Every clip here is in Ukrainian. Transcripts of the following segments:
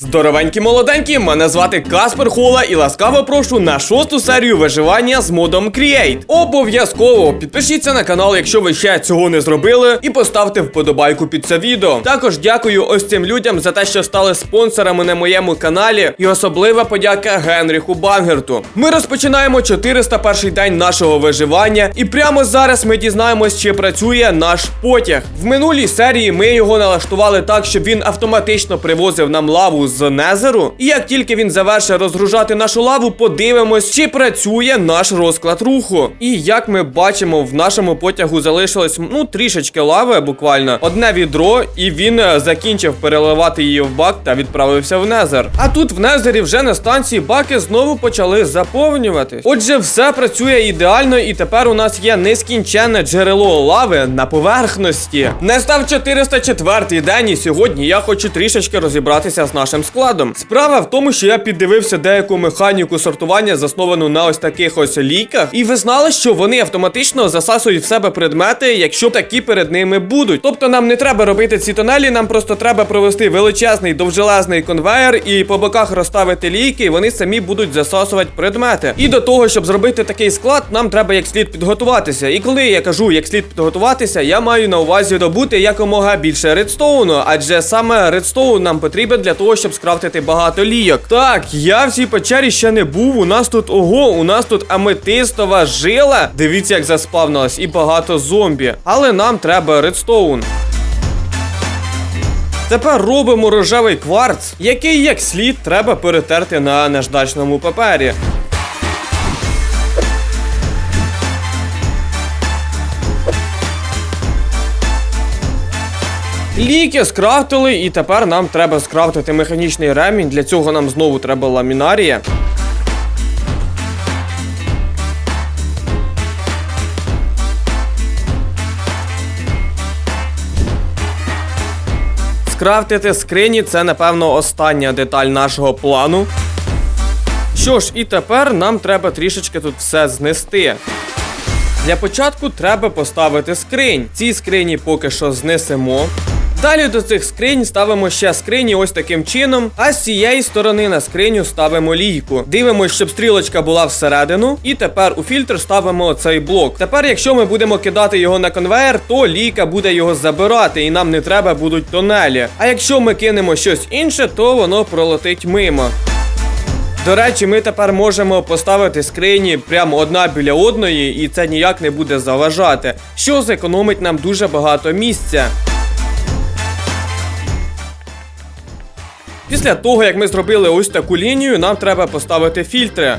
Здоровенькі молоденькі, мене звати Каспер Хула і ласкаво прошу на шосту серію виживання з модом Create. Обов'язково підпишіться на канал, якщо ви ще цього не зробили, і поставте вподобайку під це відео. Також дякую ось цим людям за те, що стали спонсорами на моєму каналі, і особлива подяка Генріху Бангерту. Ми розпочинаємо 401 день нашого виживання, і прямо зараз ми дізнаємось, чи працює наш потяг. В минулій серії ми його налаштували так, щоб він автоматично привозив нам лаву з Незеру. І як тільки він завершить розгружати нашу лаву, подивимось, чи працює наш розклад руху. І як ми бачимо, в нашому потягу залишилось ну трішечки лави, буквально одне відро, і він е, закінчив переливати її в бак та відправився в Незер. А тут в Незері вже на станції баки знову почали заповнюватись. Отже, все працює ідеально, і тепер у нас є нескінченне джерело лави на поверхності. Не став 404 день, і сьогодні я хочу трішечки розібратися з нашим складом. Справа в тому, що я піддивився деяку механіку сортування, засновану на ось таких ось ліках, і ви знали, що вони автоматично засасують в себе предмети, якщо такі перед ними будуть. Тобто нам не треба робити ці тунелі, нам просто треба провести величезний довжелезний конвейер і по боках розставити лійки, і вони самі будуть засасувати предмети. І до того, щоб зробити такий склад, нам треба як слід підготуватися. І коли я кажу, як слід підготуватися, я маю на увазі добути якомога більше редстоуну, адже саме редстоун нам потрібен для того, щоб скрафтити багато лійок. Так, я в цій печері ще не був. У нас тут ого, у нас тут аметистова жила. Дивіться, як заспавнилась, і багато зомбі. Але нам треба редстоун. Тепер робимо рожевий кварц, який як слід треба перетерти на наждачному папері. Ліки скрафтили, і тепер нам треба скрафтити механічний ремінь. Для цього нам знову треба ламінарія. Скрафтити скрині це, напевно, остання деталь нашого плану. Що ж, і тепер нам треба трішечки тут все знести. Для початку треба поставити скринь. Ці скрині поки що знесемо. Далі до цих скринь ставимо ще скрині ось таким чином. А з цієї сторони на скриню ставимо лійку. Дивимось, щоб стрілочка була всередину. І тепер у фільтр ставимо цей блок. Тепер, якщо ми будемо кидати його на конвейер, то лійка буде його забирати, і нам не треба будуть тонелі. А якщо ми кинемо щось інше, то воно пролетить мимо. До речі, ми тепер можемо поставити скрині прямо одна біля одної, і це ніяк не буде заважати, що зекономить нам дуже багато місця. Після того, як ми зробили ось таку лінію, нам треба поставити фільтри.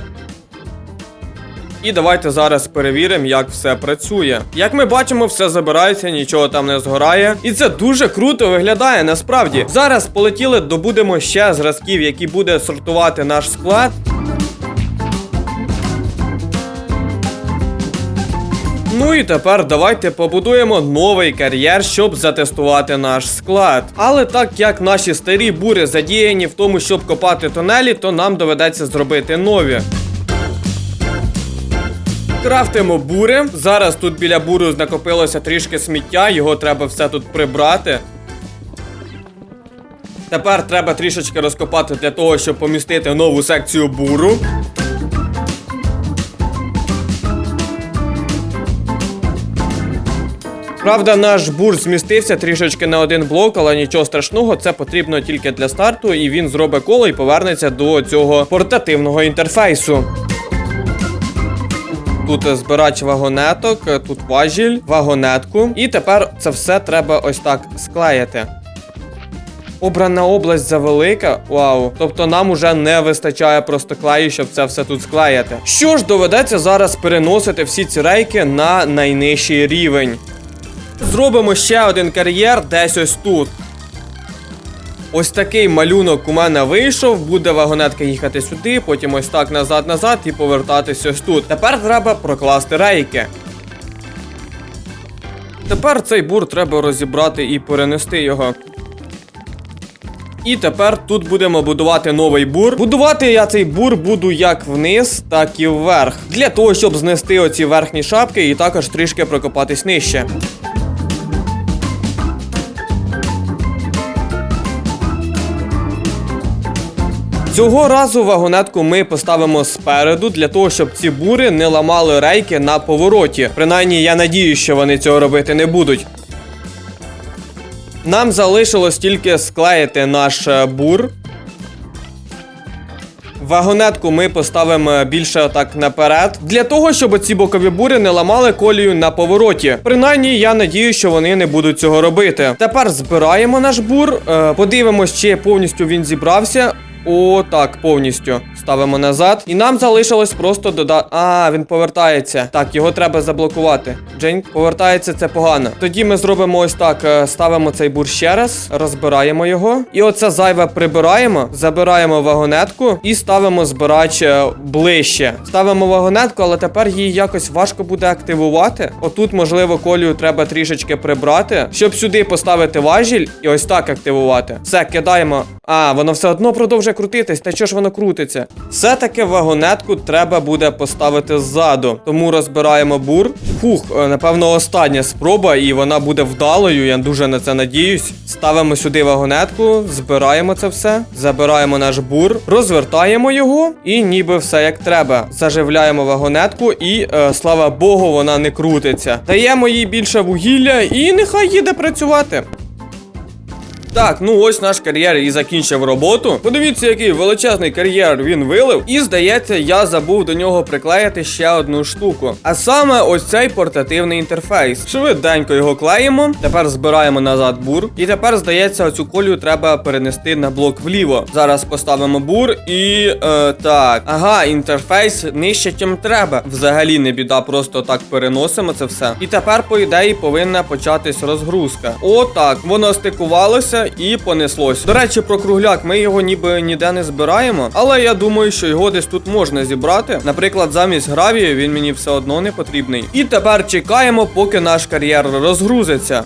І давайте зараз перевіримо, як все працює. Як ми бачимо, все забирається, нічого там не згорає. І це дуже круто виглядає насправді. Зараз полетіли, добудемо ще зразків, які буде сортувати наш склад. Ну і тепер давайте побудуємо новий кар'єр, щоб затестувати наш склад. Але так як наші старі бури задіяні в тому, щоб копати тунелі, то нам доведеться зробити нові. Крафтимо бури. Зараз тут біля буру накопилося трішки сміття, його треба все тут прибрати. Тепер треба трішечки розкопати для того, щоб помістити нову секцію буру. Правда, наш бур змістився трішечки на один блок, але нічого страшного, це потрібно тільки для старту, і він зробить коло і повернеться до цього портативного інтерфейсу. Тут збирач вагонеток, тут важіль, вагонетку. І тепер це все треба ось так склеїти. Обрана область завелика, вау. Тобто нам уже не вистачає просто клею, щоб це все тут склеїти. Що ж, доведеться зараз переносити всі ці рейки на найнижчий рівень. Зробимо ще один кар'єр десь ось тут. Ось такий малюнок у мене вийшов, буде вагонетка їхати сюди, потім ось так назад-назад і повертатись ось тут. Тепер треба прокласти рейки. Тепер цей бур треба розібрати і перенести його. І тепер тут будемо будувати новий бур. Будувати я цей бур буду як вниз, так і вверх. Для того, щоб знести оці верхні шапки і також трішки прокопатись нижче. Цього разу вагонетку ми поставимо спереду для того, щоб ці бури не ламали рейки на повороті. Принаймні, я надію, що вони цього робити не будуть. Нам залишилось тільки склеїти наш е, бур. Вагонетку ми поставимо більше отак наперед, для того, щоб ці бокові бури не ламали колію на повороті. Принаймні, я надію, що вони не будуть цього робити. Тепер збираємо наш бур, е, подивимось, чи повністю він зібрався. О, так, повністю ставимо назад. І нам залишилось просто додати. А, він повертається. Так, його треба заблокувати. Джейн повертається, це погано. Тоді ми зробимо ось так: е, ставимо цей бур ще раз, розбираємо його. І оце зайве прибираємо, забираємо вагонетку і ставимо збирач е, ближче. Ставимо вагонетку, але тепер її якось важко буде активувати. Отут, можливо, колію треба трішечки прибрати, щоб сюди поставити важіль і ось так активувати. Все, кидаємо. А, воно все одно продовжує крутитись. Та чого ж воно крутиться? Все-таки вагонетку треба буде поставити ззаду. Тому розбираємо бур. Фух, е, напевно, остання спроба, і вона буде вдалою. Я дуже на це надіюсь. Ставимо сюди вагонетку, збираємо це все, забираємо наш бур, розвертаємо його, і ніби все як треба. Заживляємо вагонетку, і е, слава Богу, вона не крутиться. Даємо їй більше вугілля, і нехай їде працювати. Так, ну ось наш кар'єр і закінчив роботу. Подивіться, який величезний кар'єр він вилив. І здається, я забув до нього приклеїти ще одну штуку. А саме ось цей портативний інтерфейс. Швиденько його клеїмо. Тепер збираємо назад бур. І тепер, здається, оцю колію треба перенести на блок вліво. Зараз поставимо бур і. Е, так. Ага, інтерфейс нижче, чим треба. Взагалі не біда, просто так переносимо це все. І тепер, по ідеї, повинна початись розгрузка. Отак, воно стикувалося і понеслось. До речі, про кругляк ми його ніби ніде не збираємо, але я думаю, що його десь тут можна зібрати. Наприклад, замість гравію він мені все одно не потрібний. І тепер чекаємо, поки наш кар'єр розгрузиться.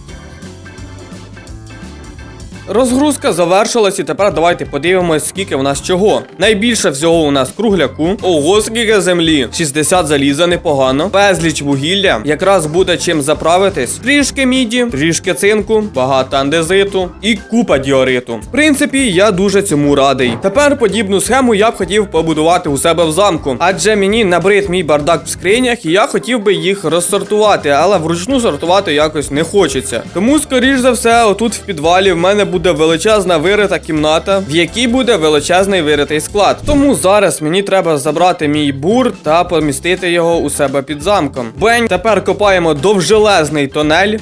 Розгрузка завершилась, і тепер давайте подивимось, скільки в нас чого. Найбільше всього у нас кругляку. Ого, скільки землі. 60 заліза непогано. Безліч вугілля. Якраз буде чим заправитись. Трішки міді, трішки цинку, багато андезиту і купа діориту. В принципі, я дуже цьому радий. Тепер подібну схему я б хотів побудувати у себе в замку. Адже мені набрид мій бардак в скринях, і я хотів би їх розсортувати, але вручну сортувати якось не хочеться. Тому, скоріш за все, отут в підвалі в мене буде величезна вирита кімната, в якій буде величезний виритий склад. Тому зараз мені треба забрати мій бур та помістити його у себе під замком. Бень, тепер копаємо довжелезний тонель.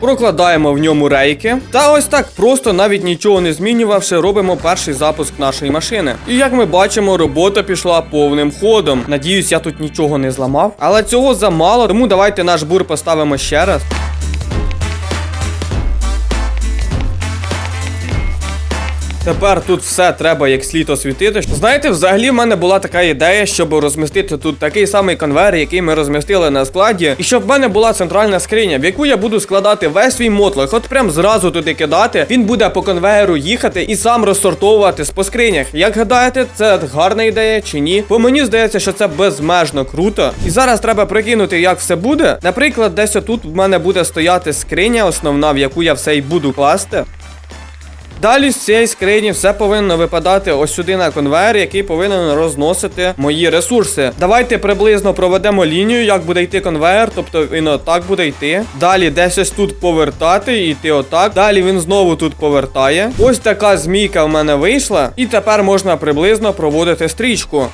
Прокладаємо в ньому рейки. Та ось так просто, навіть нічого не змінювавши, робимо перший запуск нашої машини. І як ми бачимо, робота пішла повним ходом. Надіюсь, я тут нічого не зламав. Але цього замало, тому давайте наш бур поставимо ще раз. Тепер тут все треба як слід освітити. Знаєте, взагалі в мене була така ідея, щоб розмістити тут такий самий конвейер, який ми розмістили на складі, і щоб в мене була центральна скриня, в яку я буду складати весь свій мотлох. От прям зразу туди кидати. Він буде по конвейеру їхати і сам розсортовуватись по скринях. Як гадаєте, це гарна ідея чи ні? Бо мені здається, що це безмежно круто. І зараз треба прикинути, як все буде. Наприклад, десь отут в мене буде стояти скриня, основна, в яку я все й буду класти. Далі з цієї скрині все повинно випадати ось сюди на конвейер, який повинен розносити мої ресурси. Давайте приблизно проведемо лінію, як буде йти конвейер, тобто він отак буде йти. Далі десь ось тут повертати, і йти отак. Далі він знову тут повертає. Ось така змійка в мене вийшла, і тепер можна приблизно проводити стрічку.